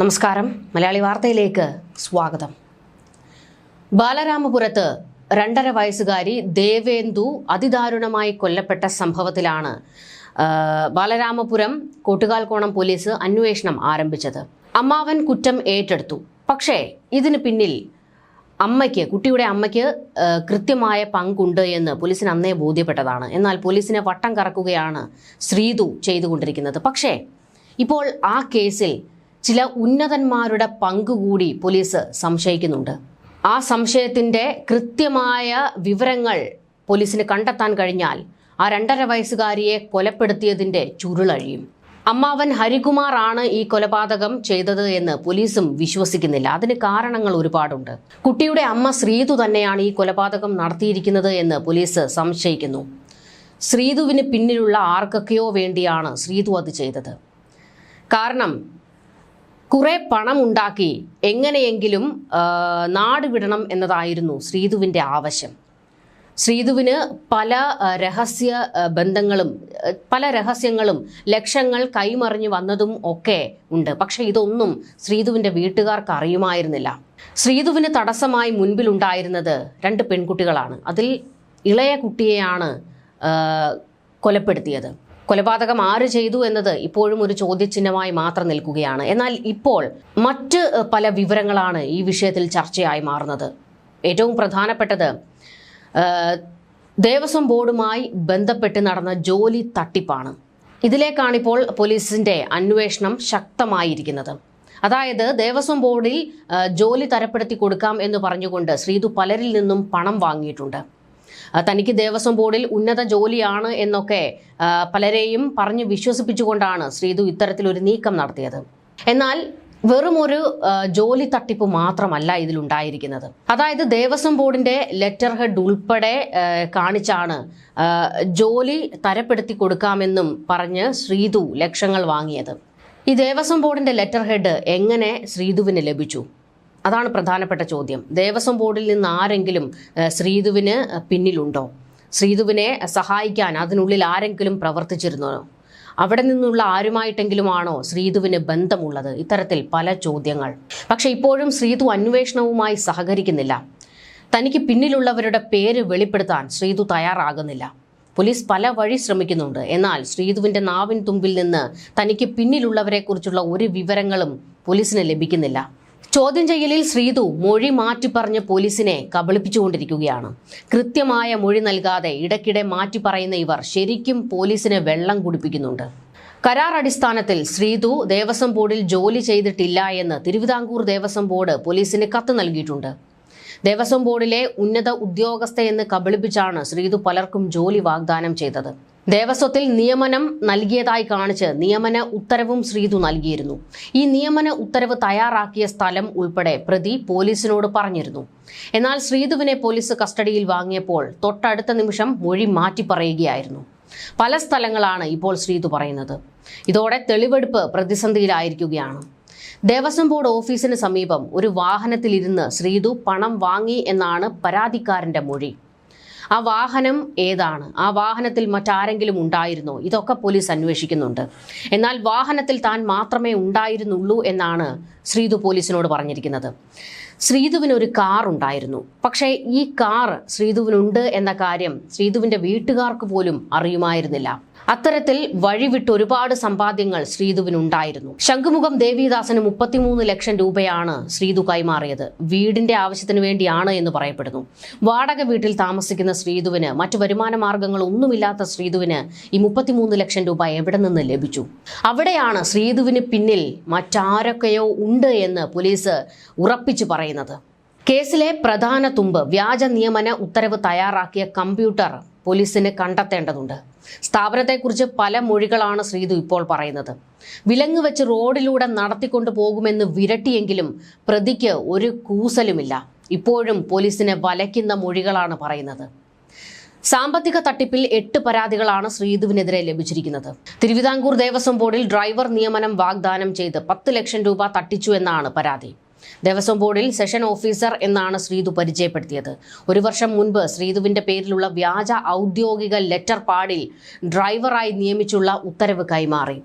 നമസ്കാരം. മലയാളി വാർത്തയിലേക്ക് സ്വാഗതം. ബാലരാമപുരത്ത് രണ്ടര വയസ്സുകാരി ദേവേന്ദു അതിദാരുണമായി കൊല്ലപ്പെട്ട സംഭവത്തിലാണ് ബാലരാമപുരം കോട്ടുകാൽക്കോണം പോലീസ് അന്വേഷണം ആരംഭിച്ചത്. അമ്മാവൻ കുറ്റം ഏറ്റെടുത്തു. പക്ഷേ ഇതിന് പിന്നിൽ അമ്മയ്ക്ക് കുട്ടിയുടെ അമ്മയ്ക്ക് കൃത്യമായ പങ്കുണ്ട് എന്ന് പോലീസിന് അന്നേ ബോധ്യപ്പെട്ടതാണ്. എന്നാൽ പോലീസിനെ വട്ടം കറക്കുകയാണ് ശ്രീതു ചെയ്തുകൊണ്ടിരിക്കുന്നത്. പക്ഷേ ഇപ്പോൾ ആ കേസിൽ ചില ഉന്നതന്മാരുടെ പങ്കുകൂടി പോലീസ് സംശയിക്കുന്നുണ്ട്. ആ സംശയത്തിന്റെ കൃത്യമായ വിവരങ്ങൾ പോലീസിന് കണ്ടെത്താൻ കഴിഞ്ഞാൽ ആ രണ്ടര വയസ്സുകാരിയെ കൊലപ്പെടുത്തിയതിന്റെ ചുരുളഴിയും. അമ്മാവൻ ഹരികുമാർ ആണ് ഈ കൊലപാതകം ചെയ്തത് എന്ന് പോലീസും വിശ്വസിക്കുന്നില്ല. അതിന് കാരണങ്ങൾ ഒരുപാടുണ്ട്. കുട്ടിയുടെ അമ്മ ശ്രീതു തന്നെയാണ് ഈ കൊലപാതകം നടത്തിയിരിക്കുന്നത് എന്ന് പോലീസ് സംശയിക്കുന്നു. ശ്രീതുവിന് പിന്നിലുള്ള ആർക്കൊക്കെയോ വേണ്ടിയാണ് ശ്രീതു അത് ചെയ്തത്. കാരണം കുറെ പണം ഉണ്ടാക്കി എങ്ങനെയെങ്കിലും നാട് വിടണം എന്നതായിരുന്നു ശ്രീതുവിന്റെ ആവശ്യം. ശ്രീതുവിന് പല രഹസ്യ ബന്ധങ്ങളും പല രഹസ്യങ്ങളും ലക്ഷങ്ങൾ കൈമറിഞ്ഞു വന്നതും ഒക്കെ ഉണ്ട്. പക്ഷേ ഇതൊന്നും ശ്രീതുവിന്റെ വീട്ടുകാർക്ക് അറിയുമായിരുന്നില്ല. ശ്രീതുവിന് തടസ്സമായി മുൻപിലുണ്ടായിരുന്നത് രണ്ട് പെൺകുട്ടികളാണ്. അതിൽ ഇളയ കുട്ടിയെയാണ് കൊലപ്പെടുത്തിയത്. കൊലപാതകം ആര് ചെയ്തു എന്നത് ഇപ്പോഴും ഒരു ചോദ്യചിഹ്നമായി മാത്രം നിൽക്കുകയാണ്. എന്നാൽ ഇപ്പോൾ മറ്റ് പല വിവരങ്ങളാണ് ഈ വിഷയത്തിൽ ചർച്ചയായി മാറുന്നത്. ഏറ്റവും പ്രധാനപ്പെട്ടത് ദേവസ്വം ബോർഡുമായി ബന്ധപ്പെട്ട് നടന്ന ജോലി തട്ടിപ്പാണ്. ഇതിലേക്കാണിപ്പോൾ പോലീസിന്റെ അന്വേഷണം ശക്തമായിരിക്കുന്നത്. അതായത് ദേവസ്വം ബോർഡിൽ ജോലി തരപ്പെടുത്തി കൊടുക്കാം എന്ന് പറഞ്ഞുകൊണ്ട് ശ്രീതു പലരിൽ നിന്നും പണം വാങ്ങിയിട്ടുണ്ട്. തനിക്ക് ദേവസ്വം ബോർഡിൽ ഉന്നത ജോലിയാണ് എന്നൊക്കെ പലരെയും പറഞ്ഞു വിശ്വസിപ്പിച്ചുകൊണ്ടാണ് ശ്രീതു ഇത്തരത്തിലൊരു നീക്കം നടത്തിയത്. എന്നാൽ വെറും ഒരു ജോലി തട്ടിപ്പ് മാത്രമല്ല ഇതിലുണ്ടായിരിക്കുന്നത്. അതായത് ദേവസ്വം ബോർഡിന്റെ ലെറ്റർ ഹെഡ് ഉൾപ്പെടെ കാണിച്ചാണ് ജോലി തരപ്പെടുത്തി കൊടുക്കാമെന്നും പറഞ്ഞ് ശ്രീതു ലക്ഷങ്ങൾ വാങ്ങിയത്. ഈ ദേവസ്വം ബോർഡിന്റെ ലെറ്റർ ഹെഡ് എങ്ങനെ ശ്രീതുവിന് ലഭിച്ചു? അതാണ് പ്രധാനപ്പെട്ട ചോദ്യം. ദേവസ്വം ബോർഡിൽ നിന്ന് ആരെങ്കിലും ശ്രീതുവിന് പിന്നിലുണ്ടോ? ശ്രീതുവിനെ സഹായിക്കാൻ അതിനുള്ളിൽ ആരെങ്കിലും പ്രവർത്തിച്ചിരുന്നോ? അവിടെ നിന്നുള്ള ആരുമായിട്ടെങ്കിലുമാണോ ശ്രീതുവിന് ബന്ധമുള്ളത്? ഇത്തരത്തിൽ പല ചോദ്യങ്ങൾ. പക്ഷെ ഇപ്പോഴും ശ്രീതു അന്വേഷണവുമായി സഹകരിക്കുന്നില്ല. തനിക്ക് പിന്നിലുള്ളവരുടെ പേര് വെളിപ്പെടുത്താൻ ശ്രീതു തയ്യാറാകുന്നില്ല. പോലീസ് പല വഴി ശ്രമിക്കുന്നുണ്ട്. എന്നാൽ ശ്രീതുവിന്റെ നാവിൻ തുമ്പിൽ നിന്ന് തനിക്ക് പിന്നിലുള്ളവരെക്കുറിച്ചുള്ള ഒരു വിവരങ്ങളും പോലീസിന് ലഭിക്കുന്നില്ല. ചോദ്യം ചെയ്യലിൽ ശ്രീതു മൊഴി മാറ്റി പറഞ്ഞ പോലീസിനെ കബളിപ്പിച്ചുകൊണ്ടിരിക്കുകയാണ്. കൃത്യമായ മൊഴി നൽകാതെ ഇടയ്ക്കിടെ മാറ്റി പറയുന്ന ഇവർ ശരിക്കും പോലീസിനെ വെള്ളം കുടിപ്പിക്കുന്നുണ്ട്. കരാർ അടിസ്ഥാനത്തിൽ ശ്രീതു ദേവസ്വം ബോർഡിൽ ജോലി ചെയ്തിട്ടില്ല എന്ന് തിരുവിതാംകൂർ ദേവസ്വം ബോർഡ് പോലീസിന് കത്ത് നൽകിയിട്ടുണ്ട്. ദേവസ്വം ബോർഡിലെ ഉന്നത ഉദ്യോഗസ്ഥയെന്ന് കബളിപ്പിച്ചാണ് ശ്രീതു പലർക്കും ജോലി വാഗ്ദാനം ചെയ്തത്. ദേവസ്വത്തിൽ നിയമനം നൽകിയതായി കാണിച്ച് നിയമന ഉത്തരവും ശ്രീതു നൽകിയിരുന്നു. ഈ നിയമന ഉത്തരവ് തയ്യാറാക്കിയ സ്ഥലം ഉൾപ്പെടെ പ്രതി പോലീസിനോട് പറഞ്ഞിരുന്നു. എന്നാൽ ശ്രീതുവിനെ പോലീസ് കസ്റ്റഡിയിൽ വാങ്ങിയപ്പോൾ തൊട്ടടുത്ത നിമിഷം മൊഴി മാറ്റി പറയുകയായിരുന്നു. പല സ്ഥലങ്ങളാണ് ഇപ്പോൾ ശ്രീതു പറയുന്നത്. ഇതോടെ തെളിവെടുപ്പ് പ്രതിസന്ധിയിലായിരിക്കുകയാണ്. ദേവസ്വം ബോർഡ് ഓഫീസിന് സമീപം ഒരു വാഹനത്തിലിരുന്ന് ശ്രീതു പണം വാങ്ങി എന്നാണ് പരാതിക്കാരന്റെ മൊഴി. ആ വാഹനം ഏതാണ്? ആ വാഹനത്തിൽ മറ്റാരെങ്കിലും ഉണ്ടായിരുന്നോ? ഇതൊക്കെ പോലീസ് അന്വേഷിക്കുന്നുണ്ട്. എന്നാൽ വാഹനത്തിൽ താൻ മാത്രമേ ഉണ്ടായിരുന്നുള്ളൂ എന്നാണ് ശ്രീതു പോലീസിനോട് പറഞ്ഞിരിക്കുന്നത്. ശ്രീതുവിന് ഒരു കാർ ഉണ്ടായിരുന്നു. പക്ഷേ ഈ കാർ ശ്രീതുവിനുണ്ട് എന്ന കാര്യം ശ്രീധുവിന്റെ വീട്ടുകാർക്ക് പോലും അറിയുമായിരുന്നില്ല. അത്തരത്തിൽ വഴിവിട്ട് ഒരുപാട് സമ്പാദ്യങ്ങൾ ശ്രീതുവിനുണ്ടായിരുന്നു ശംഖുമുഖം ദേവിദാസന് മുപ്പത്തിമൂന്ന് ലക്ഷം രൂപയാണ് ശ്രീതു കൈമാറിയത്. വീടിന്റെ ആവശ്യത്തിന് വേണ്ടിയാണ് എന്ന് പറയപ്പെടുന്നു. വാടക വീട്ടിൽ താമസിക്കുന്ന ശ്രീതുവിന് മറ്റു വരുമാന മാർഗങ്ങൾ ഒന്നുമില്ലാത്ത ശ്രീതുവിന് ഈ മുപ്പത്തിമൂന്ന് ലക്ഷം രൂപ എവിടെ നിന്ന് ലഭിച്ചു? അവിടെയാണ് ശ്രീതുവിന് പിന്നിൽ മറ്റാരൊക്കെയോ ഉണ്ട് എന്ന് പോലീസ് ഉറപ്പിച്ചു പറയുന്നത്. കേസിലെ പ്രധാന തുമ്പ് വ്യാജ നിയമന ഉത്തരവ് തയ്യാറാക്കിയ കമ്പ്യൂട്ടർ പോലീസിന് കണ്ടെത്തേണ്ടതുണ്ട്. സ്ഥാപനത്തെക്കുറിച്ച് പല മൊഴികളാണ് ശ്രീതു ഇപ്പോൾ പറയുന്നത്. വിലങ്ങ് വെച്ച് റോഡിലൂടെ നടത്തിക്കൊണ്ടു പോകുമെന്ന് വിരട്ടിയെങ്കിലും പ്രതിക്ക് ഒരു കൂസലുമില്ല. ഇപ്പോഴും പോലീസിനെ വലയ്ക്കുന്ന മൊഴികളാണ് പറയുന്നത്. സാമ്പത്തിക തട്ടിപ്പിൽ എട്ട് പരാതികളാണ് ശ്രീധുവിനെതിരെ ലഭിച്ചിരിക്കുന്നത്. തിരുവിതാംകൂർ ദേവസ്വം ബോർഡിൽ ഡ്രൈവർ നിയമനം വാഗ്ദാനം ചെയ്ത് പത്ത് ലക്ഷം രൂപ തട്ടിച്ചു എന്നാണ് പരാതി. ദേവസ്വം ബോർഡിൽ സെഷൻ ഓഫീസർ എന്നാണ് ശ്രീതു പരിചയപ്പെടുത്തിയത്. ഒരു വർഷം മുൻപ് ശ്രീതുവിന്റെ പേരിലുള്ള വ്യാജ ഔദ്യോഗിക ലെറ്റർ പാഡിൽ ഡ്രൈവറായി നിയമിച്ചുള്ള ഉത്തരവ് കൈമാറി.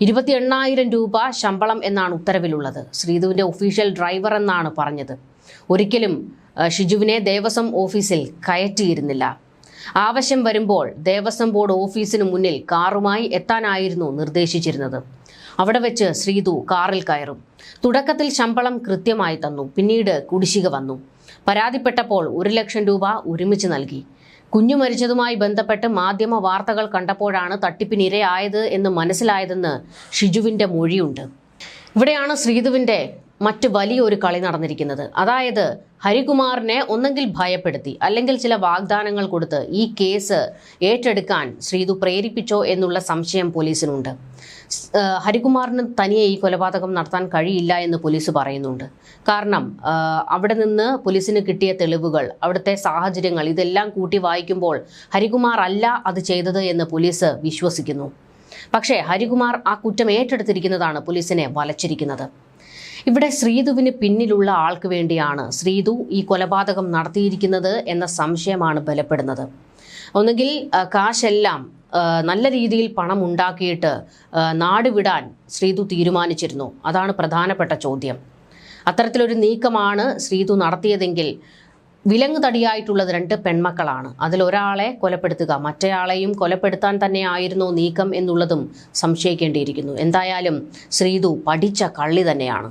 ഇരുപത്തി എണ്ണായിരം രൂപ ശമ്പളം എന്നാണ് ഉത്തരവിലുള്ളത്. ശ്രീതുവിന്റെ ഒഫീഷ്യൽ ഡ്രൈവർ എന്നാണ് പറഞ്ഞത്. ഒരിക്കലും ഷിജുവിനെ ദേവസ്വം ഓഫീസിൽ കയറ്റിയിരുന്നില്ല. ആവശ്യം വരുമ്പോൾ ദേവസ്വം ബോർഡ് ഓഫീസിന് മുന്നിൽ കാറുമായി എത്താനായിരുന്നു നിർദ്ദേശിച്ചിരുന്നത്. അവിടെ വെച്ച് ശ്രീതു കാറിൽ കയറും. തുടക്കത്തിൽ ശമ്പളം കൃത്യമായി തന്നു. പിന്നീട് കുടിശ്ശിക വന്നു. പരാതിപ്പെട്ടപ്പോൾ ഒരു ലക്ഷം രൂപ ഒരുമിച്ച് നൽകി. കുഞ്ഞു മരിച്ചതുമായി ബന്ധപ്പെട്ട് മാധ്യമ വാർത്തകൾ കണ്ടപ്പോഴാണ് തട്ടിപ്പിനിരയായത് എന്ന് മനസ്സിലായതെന്ന് ഷിജുവിന്റെ മൊഴിയുണ്ട്. ഇവിടെയാണ് ശ്രീധുവിന്റെ മറ്റ് വലിയൊരു കളി നടന്നിരിക്കുന്നത്. അതായത് ഹരികുമാറിനെ ഒന്നെങ്കിൽ ഭയപ്പെടുത്തി അല്ലെങ്കിൽ ചില വാഗ്ദാനങ്ങൾ കൊടുത്ത് ഈ കേസ് ഏറ്റെടുക്കാൻ ശ്രീതു പ്രേരിപ്പിച്ചോ എന്നുള്ള സംശയം പോലീസിനുണ്ട്. ഹരികുമാറിന് തനിയെ ഈ കൊലപാതകം നടത്താൻ കഴിയില്ല എന്ന് പോലീസ് പറയുന്നുണ്ട്. കാരണം അവിടെ നിന്ന് പോലീസിന് കിട്ടിയ തെളിവുകൾ അവിടുത്തെ സാഹചര്യങ്ങൾ ഇതെല്ലാം കൂട്ടി വായിക്കുമ്പോൾ ഹരികുമാർ അല്ല അത് ചെയ്തത് എന്ന് പോലീസ് വിശ്വസിക്കുന്നു. പക്ഷേ ഹരികുമാർ ആ കുറ്റം ഏറ്റെടുത്തിരിക്കുന്നതാണ് പോലീസിനെ വലച്ചിരിക്കുന്നത്. ഇവിടെ ശ്രീധുവിന് പിന്നിലുള്ള ആൾക്ക് വേണ്ടിയാണ് ശ്രീധു ഈ കൊലപാതകം നടത്തിയിരിക്കുന്നത് എന്ന സംശയമാണ് ബലപ്പെടുന്നത്. ഒന്നുകിൽ കാശെല്ലാം നല്ല രീതിയിൽ പണം ഉണ്ടാക്കിയിട്ട് നാടുവിടാൻ നാട് വിടാൻ ശ്രീധു തീരുമാനിച്ചിരുന്നു. അതാണ് പ്രധാനപ്പെട്ട ചോദ്യം. അത്തരത്തിലൊരു നീക്കമാണ് ശ്രീധു നടത്തിയതെങ്കിൽ വിലങ്ങ് തടിയായിട്ടുള്ളത് രണ്ട് പെൺമക്കളാണ്. അതിലൊരാളെ കൊലപ്പെടുത്തുക മറ്റേയാളെയും കൊലപ്പെടുത്താൻ തന്നെയായിരുന്നു നീക്കം എന്നുള്ളതും സംശയിക്കേണ്ടിയിരിക്കുന്നു. എന്തായാലും ശ്രീധു പഠിച്ച കള്ളി തന്നെയാണ്.